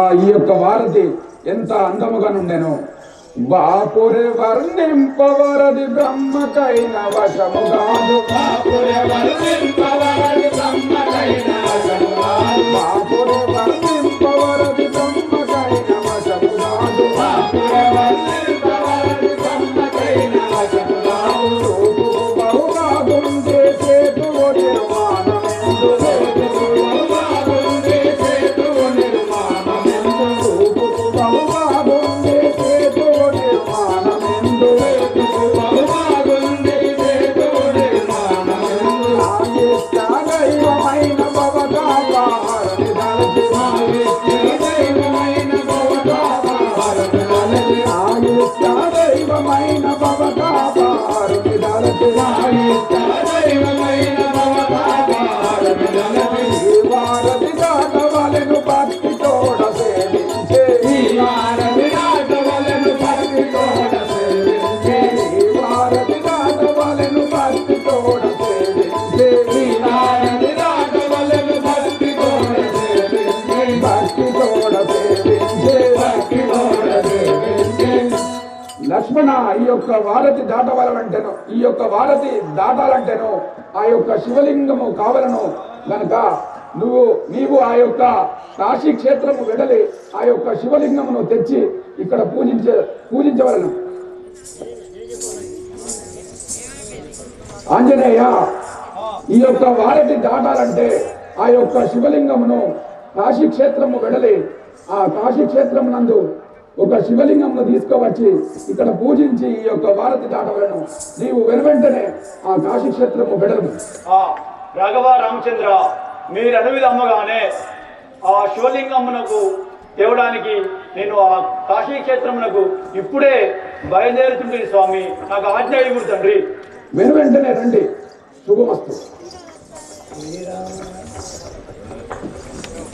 ఆహా ఈ యొక్క వారధి ఎంత అందముగా నుండెను బాపురే వర్ణింపవరది బ్రహ్మకైన వశము కాదు బాపురే వర్ణింపవరది బ్రహ్మకైన వశము కాదు బాపురే యొక్క వారతి దాటవాలంటేను ఈ యొక్క వారతి దాటాలంటేను ఆ యొక్క శివలింగము కావలను గనక నువ్వు నీవు ఆ యొక్క కాశీ క్షేత్రము వెడలి ఆ యొక్క శివలింగమును తెచ్చి ఇక్కడ పూజించే పూజించవలను. ఆంజనేయ ఈ యొక్క వారతి దాటాలంటే ఆ యొక్క శివలింగమును కాశీ క్షేత్రము వెడలి ఆ కాశీ క్షేత్రం నందు ఒక శివలింగమును తీసుకువచ్చి ఇక్కడ పూజించి ఈ యొక్క వారధి దాటవలను నీవు వెనువెంటనే ఆ కాశీ క్షేత్రము వెడలు ఆ రాఘవ రామచంద్ర మీరు అడవిది అమ్మగానే ఆ శివలింగమునకు తేవడానికి నేను ఆ కాశీ క్షేత్రమునకు ఇప్పుడే బయలుదేరుతుంటుంది స్వామి. నాకు ఆజ్ఞ ఇవ్వడు తండ్రి వెనువెంటనే రండి. శుభమస్తు.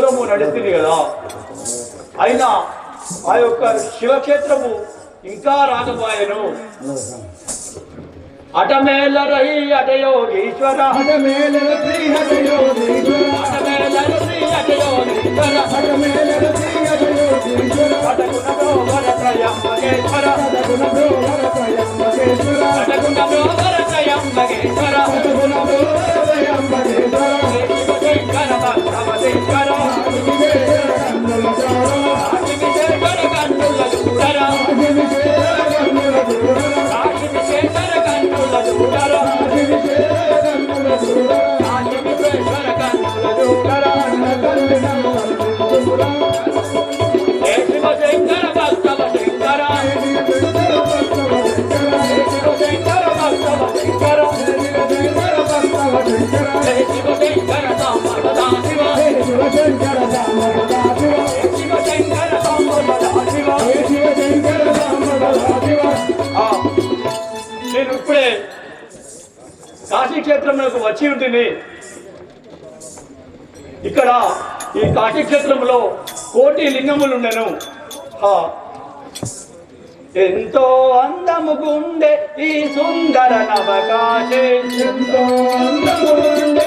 దూరము నడుస్తుంది కదా. అయినా ఆ యొక్క శివక్షేత్రము ఇంకా రాకపోయాను. అటమేల రై అటయోగీశ్వర. హఠమేలన శ్రీ హఠయోగీశ్వర కాశీక్షేత్రంలోకి వచ్చి ఉంటుంది. ఇక్కడ ఈ కాశీక్షేత్రంలో కోటి లింగములు ఉండెను ఎంతో అందము గుండె ఈ సుందర నవకాశే. ఎంతో అందము గుండె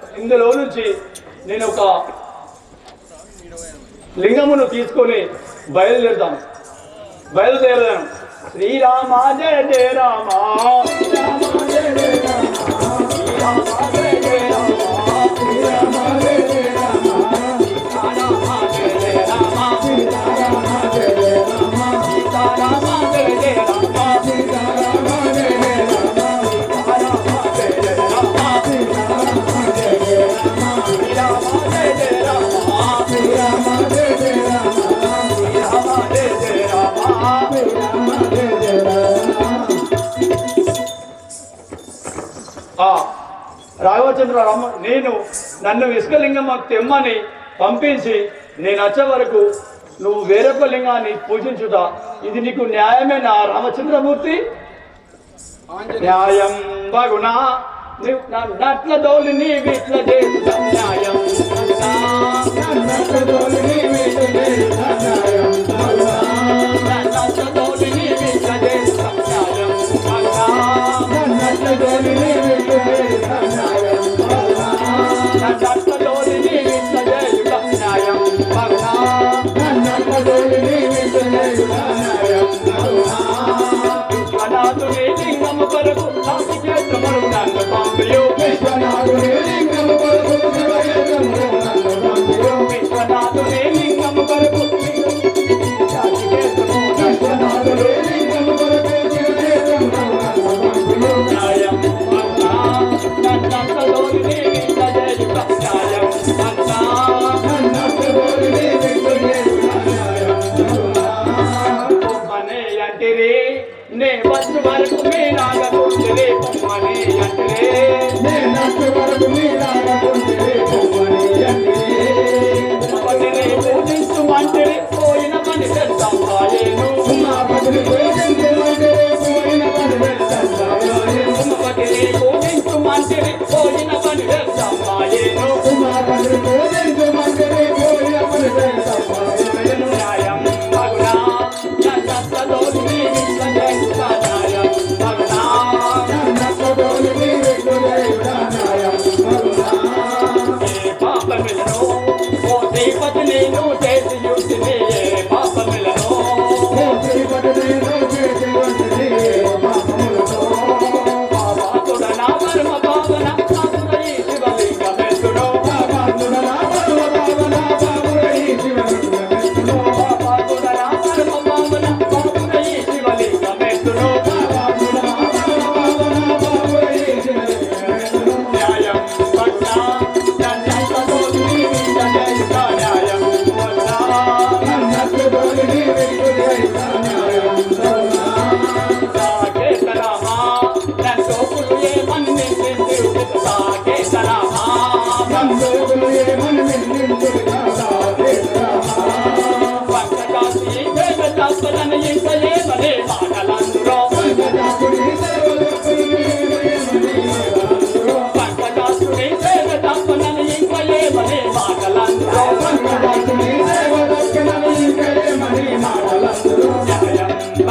ఇందులో నుంచి నేను ఒక లింగమును తీసుకొని బయలుదేరుతాను బయలుదేరదాను శ్రీరామా జయ జయ రామా. శ్రీరామ జయ జయ రామ. రాఘవచంద్ర రమ్మ నేను నన్ను విశ్వలింగం తెమ్మని పంపించి నేను వచ్చే వరకు నువ్వు వేరొక లింగాన్ని పూజించుదా ఇది నీకు న్యాయమైన రామచంద్రమూర్తి? న్యాయం బగునా నట్ల దోలి వీట్ల విట్ల న్యాయం నట్ల దోలి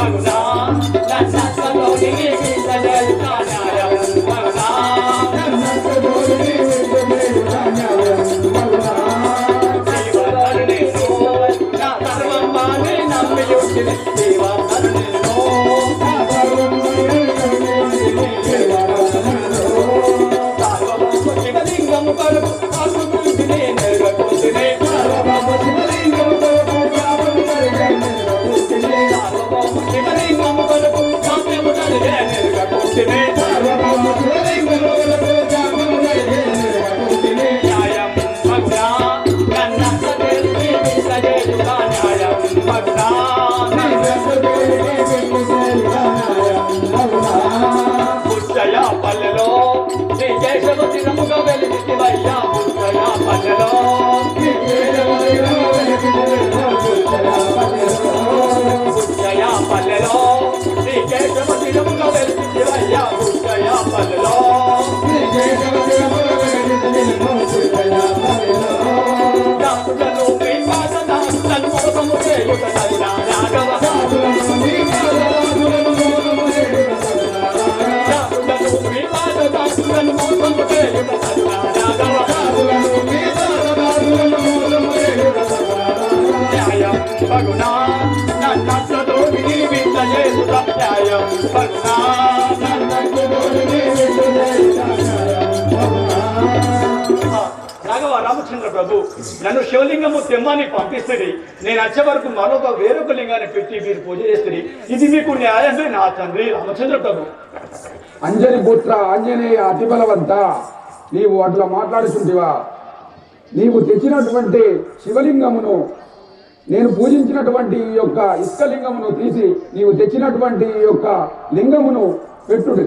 I was out. Please. Raghava Ramachandra ప్రభు నన్ను శివలింగము తెమ్మని పంపిస్తుంది. నేను వచ్చే వరకు మరొక వేరొక లింగాన్ని పెట్టి మీరు పూజ చేస్తుంది. ఇది మీకు న్యాయమే నా తండ్రి రామచంద్ర ప్రభు. అంజని పుత్ర ఆంజనేయ అతి బలవంత నీవు అట్లా మాట్లాడుతుంటివా? నీవు తెచ్చినటువంటి శివలింగమును నేను పూజించినటువంటి ఈ యొక్క ఇసుక లింగమును తీసి నీవు తెచ్చినటువంటి ఈ యొక్క లింగమును పెట్టుడు.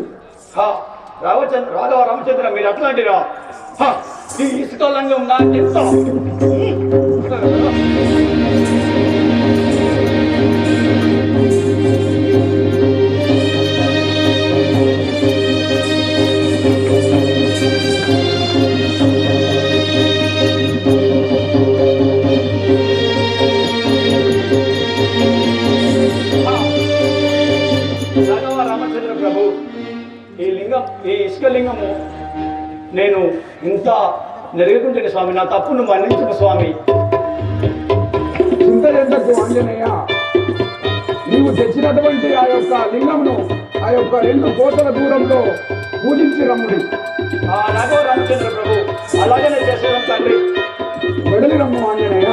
రామచంద్ర రాఘవ రామచంద్ర మీరు అట్లాంటిరా. రా ఈ ఇసుక లింగం నా చెప్తా నేను ఇంత నెరవేరుకుంటున్న స్వామి నా తప్పును మన్నించు స్వామి. ఆంజనేయ నీవు తెచ్చినటువంటి ఆ యొక్క లింగమును ఆ యొక్క రెండు కోటల దూరంలో పూజించి రమ్ముడి. రామచంద్ర ప్రభు అలాగనే చేసేదాం తండ్రి. వెడలి రమ్ము ఆంజనేయ.